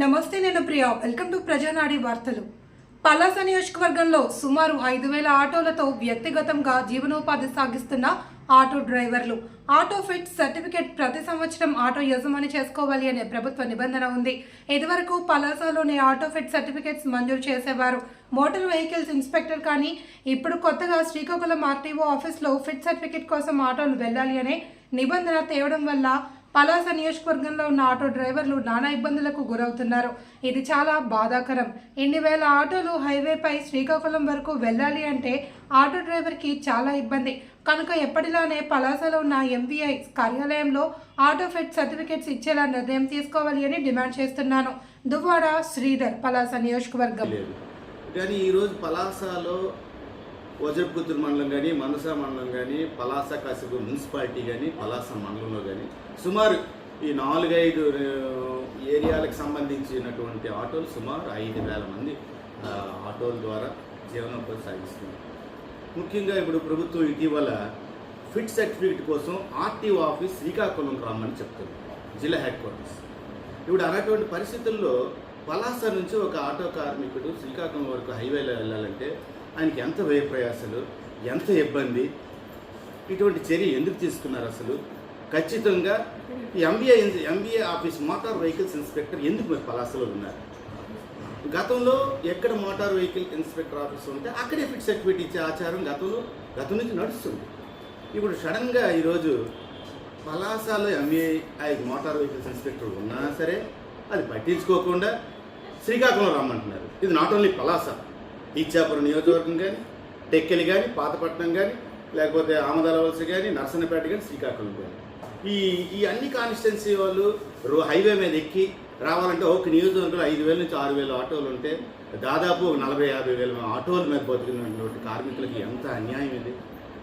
నమస్తే నేను Priya. Welcome to ప్రజానాడి వార్తలు. పలాస నియోజకవర్గంలో సుమారు ఐదు వేల ఆటోలతో వ్యక్తిగతంగా జీవనోపాధి సాగిస్తున్న ఆటో డ్రైవర్లు. ఆటో ఫిట్ సర్టిఫికేట్ ప్రతి సంవత్సరం ఆటో యజమాని చేసుకోవాలి అనే ప్రభుత్వ నిబంధన ఉంది. ఇదివరకు పలాసలోని ఆటో ఫిట్ సర్టిఫికేట్స్ మంజూరు చేసేవారు. మోటార్ వెహికల్స్ ఇన్స్పెక్టర్ కానీ ఇప్పుడు కొత్తగా శ్రీకాకుళం ఆర్టీఓ ఆఫీస్లో ఫిట్ సర్టిఫికేట్ కోసం ఆటోలు వెళ్ళాలి అనే నిబంధన తేవడం వల్ల పలాస నియోజకవర్గంలో ఉన్న ఆటో డ్రైవర్లు నానా ఇబ్బందులకు గురవుతున్నారు. ఇది చాలా బాధాకరం. ఎన్ని వేల ఆటోలు హైవేపై శ్రీకాకుళం వరకు వెళ్ళాలి అంటే ఆటో డ్రైవర్కి చాలా ఇబ్బంది. కనుక ఎప్పటిలానే పలాసలో ఉన్న ఎంవీఐ కార్యాలయంలో ఆటో ఫెట్ సర్టిఫికేట్స్ ఇచ్చేలా నిర్ణయం తీసుకోవాలి అని డిమాండ్ చేస్తున్నాను. దువ్వాడ శ్రీధర్ పలాస నియోజకవర్గం. కానీ ఈరోజు పలాసలో వజ్రపుత్తూరు మండలం కానీ మనస మండలం కానీ పలాస కాసిపు మున్సిపాలిటీ కానీ పలాస మండలంలో కానీ సుమారు ఈ నాలుగైదు ఏరియాలకు సంబంధించినటువంటి ఆటోలు సుమారు ఐదు వేల మంది ఆటోల ద్వారా జీవనోపాధి సాగిస్తున్నారు. ముఖ్యంగా ఇప్పుడు ప్రభుత్వం ఇటీవల ఫిట్ సర్టిఫికేట్ కోసం ఆర్టీఓ ఆఫీస్ శ్రీకాకుళం రామని చెప్తుంది జిల్లా హెడ్ క్వార్టర్స్. ఇప్పుడు అలాంటి పరిస్థితుల్లో పలాస నుంచి ఒక ఆటో కార్మికుడు శ్రీకాకుళం వరకు హైవేలో వెళ్ళాలంటే ఆయనకి ఎంత వ్యయప్రయాసలు ఎంత ఇబ్బంది? ఇటువంటి చర్య ఎందుకు తీసుకున్నారు అసలు? ఖచ్చితంగా MBA MBA office motor vehicles inspector ఎందుకు మీరు పలాసలో ఉన్నారు? గతంలో ఎక్కడ మోటార్ వెహికల్ ఇన్స్పెక్టర్ ఆఫీస్ ఉంటే అక్కడే ఫిట్ సర్టిఫికేట్ ఇచ్చే ఆచారం గతంలో గతం నుంచి నడుస్తుంది. ఇప్పుడు సడన్గా ఈరోజు పలాసాలో ఎంఏఐ మోటార్ వెహికల్స్ ఇన్స్పెక్టర్ ఉన్నా సరే అది పట్టించుకోకుండా శ్రీకాకుళం రమ్మంటున్నారు. ఇది నాట్ ఓన్లీ పలాస ఇచ్చాపురం నియోజకవర్గం కానీ టెక్కెలి కానీ పాతపట్నం కానీ లేకపోతే ఆమదాలవలస కానీ నర్సన్నపేట కానీ శ్రీకాకుళం కానీ ఈ ఈ అన్ని కాన్స్టిట్యున్సీ వాళ్ళు రో హైవే మీద ఎక్కి రావాలంటే ఒక నియోజకవర్గంలో ఐదు వేల నుంచి ఆరు వేల ఆటోలు ఉంటే దాదాపు నలభై యాభై వేల ఆటోల మీద బతుకున్నటువంటి కార్మికులకి ఎంత అన్యాయం ఇది?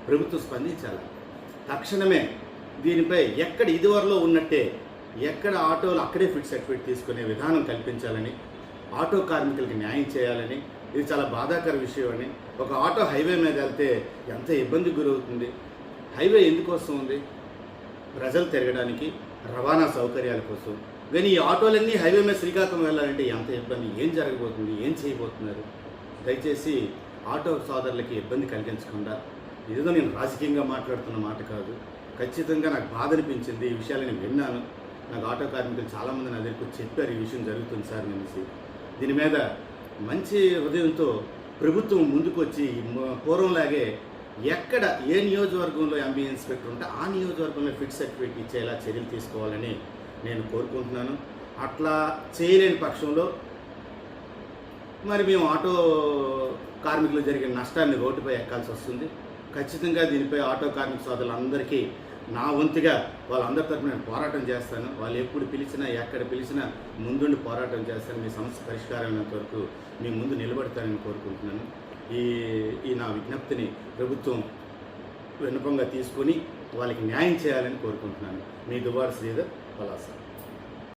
ప్రభుత్వం స్పందించాలి? తక్షణమే దీనిపై ఎక్కడ ఇదివరలో ఉన్నట్టే ఎక్కడ ఆటోలు అక్కడే ఫిట్ సర్టిఫికేట్ తీసుకునే విధానం కల్పించాలని ఆటో కార్మికులకి న్యాయం చేయాలని ఇది చాలా బాధాకర విషయం అని ఒక ఆటో హైవే మీద వెళ్తే ఎంత ఇబ్బందికి గురవుతుంది? హైవే ఎందుకోసం ఉంది? ప్రజలు తిరగడానికి రవాణా సౌకర్యాల కోసం. కానీ ఈ ఆటోలన్నీ హైవే మీద శ్రీకాకుళం వెళ్ళాలంటే ఎంత ఇబ్బంది? ఏం జరగబోతుంది? ఏం చేయబోతున్నారు? దయచేసి ఆటో సోదరులకి ఇబ్బంది కలిగించకుండా ఏదో నేను రాజకీయంగా మాట్లాడుతున్న మాట కాదు. ఖచ్చితంగా నాకు బాధ అనిపించింది. ఈ విషయాలు నేను విన్నాను. నాకు ఆటో కార్మికులు చాలామంది నా దగ్గరకు చెప్పారు. ఈ విషయం జరుగుతుంది సార్ అనేసి. దీని మీద మంచి హృదయంతో ప్రభుత్వం ముందుకొచ్చి పూర్వంలాగే ఎక్కడ ఏ నియోజకవర్గంలో ఎంబీ ఇన్స్పెక్టర్ ఉంటే ఆ నియోజకవర్గంలో ఫిట్ సర్టిఫికేట్ ఇచ్చేలా చర్యలు తీసుకోవాలని నేను కోరుకుంటున్నాను. అట్లా చేయలేని పక్షంలో మరి మేము ఆటో కార్మికులు జరిగిన నష్టాన్ని రోడ్డుపై ఎక్కాల్సి వస్తుంది. ఖచ్చితంగా దీనిపై ఆటో కార్మిక సోదరులందరికీ నా వంతుగా వాళ్ళందరి తరఫున నేను పోరాటం చేస్తాను. వాళ్ళు ఎప్పుడు పిలిచినా ఎక్కడ పిలిచినా ముందుండి పోరాటం చేస్తాను. మీ సమస్య పరిష్కారం కొరకు వరకు మీ ముందు నిలబడతానని కోరుకుంటున్నాను. ఈ ఈ నా విజ్ఞప్తిని ప్రభుత్వం విన్నపంగా తీసుకొని వాళ్ళకి న్యాయం చేయాలని కోరుకుంటున్నాను. మీ దుబారు శ్రీధర్ పలాస.